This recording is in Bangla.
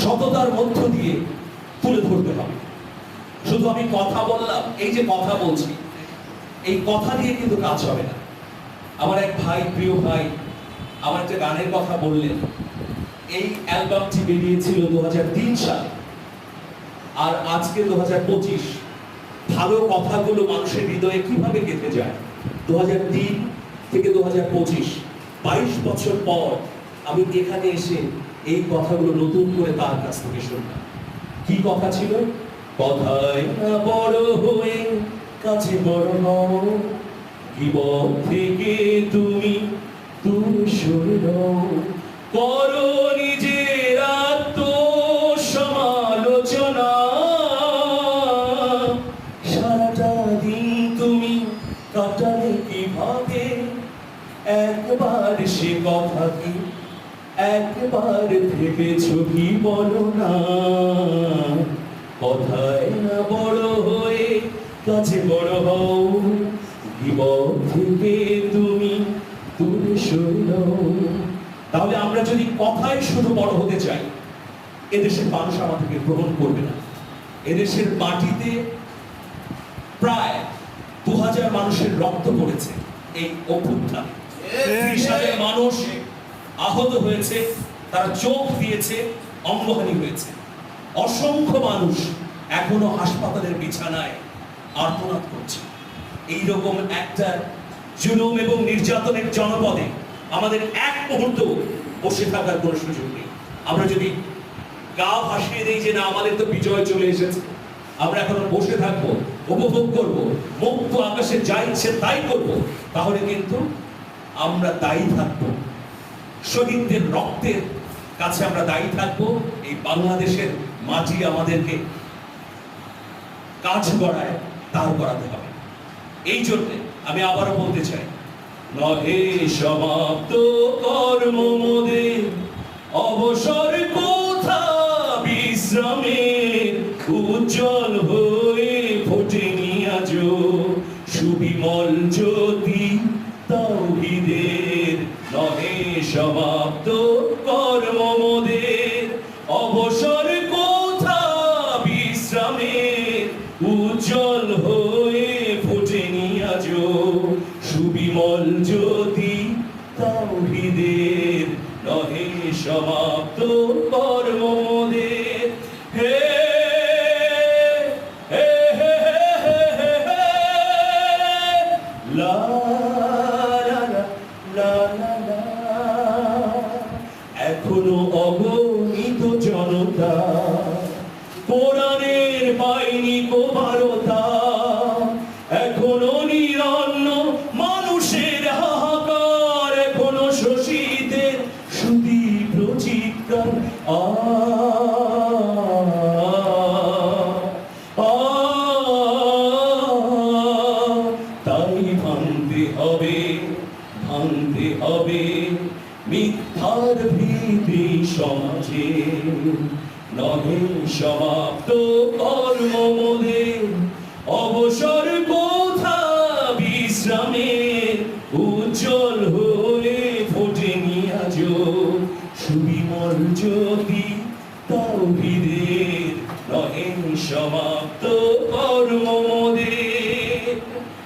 সততার মধ্য দিয়ে তুলে ধরতে হবে। শুধু আমি কথা বললাম, এই যে কথা বলছি, এই কথা দিয়ে কিন্তু কাজ হবে না। আমার এক ভাই, প্রিয় ভাই, আমার একটা গানের কথা বললেন। এই অ্যালবামটি বেরিয়েছিল দু হাজার তিন সালে। আর আজকে দু হাজার পঁচিশ, ভালো কথাগুলো মানুষের হৃদয়ে কীভাবে গেঁথে যায়? দু হাজার তিন থেকে দু হাজার পঁচিশ, বাইশ বছর পর আমি এখানে এসে এই কথাগুলো নতুন করে তার কাছ থেকে শুনলাম। কি কথা ছিল? কথায় বড় হয়ে কাছে বড় হও জীবন থেকে তুমি তুমি সরে যাও করো নিজের আত্মসমালোচনা। সারাটা দিন তুমি কাটালে কীভাবে? একবার সে কথা কি একবার ভেবেছ কি বলো না? কথায় না বড় হয়ে কাছে বড় হও। বিপদ থেকে তুমি? দূরে সরে তাহলে আমরা যদি কথায় শুধু বড় হতে চাই এদেশের মানুষ আমাদেরকে গ্রহণ করবে না। এদেশের মাটিতে প্রায় দু হাজার মানুষের রক্ত পড়েছে এই অভ্যুত্থানে। মানুষ আহত হয়েছে, তারা চোখ দিয়েছে, অঙ্গহানি হয়েছে। অসংখ্য মানুষ এখনও হাসপাতালের বিছানায় আর্তনাদ করছে। এইরকম একটা জুলুম এবং নির্যাতনের জনপদে আমাদের এক মুহূর্ত বসে থাকার কোনো সুযোগ নেই। আমরা যদি গা ভাসিয়ে দিই যে না, আমাদের তো বিজয় চলে এসেছে। আমরা এখন বসে থাকব, উপভোগ করব, মুক্ত আকাশে যা ইচ্ছে তাই করব, তাহলে কিন্তু আমরা দায়ী থাকব। শহীদদের রক্তের কাছে আমরা দায়ী থাকব। এই বাংলাদেশের মাটি আমাদেরকে কাজ করায়, তার করাতে হবে। এই জন্য আমি আবারও বলতে চাই, নহে সমাপ্ত কর্ম অবসর কোথা বিশ্রামের, উজ্জ্বল হয়ে আজ সুবিমল জ্যোতি, তাওহিদের নহে সমাপ্ত কর্ম মোদের অবসর কোথা বিশ্রামের উজ্জ্বল হয়ে ফোটেনি আজ সুবিমল জ্যোতি তাওহিদের নহে সমাপ্ত কর্ম মোদের হে হে হে হে হে হে কোরআনের পাইনি কোবারতা এখনও নিরন্ন মানুষের হাহাকার, এখনও শোষিতের সুতীব্র চিৎকার। তাই ভাঙতে হবে ভাঙতে হবে মিথ্যার ভীতি সমাজে নহে সমাপ্ত কর্ম মোদের অবসর কোথা বিশ্রামের উজ্জ্বল হয়ে ফোটেনি আজ সুবিমল জ্যোতি তাওহিদের নহে সমাপ্ত কর্ম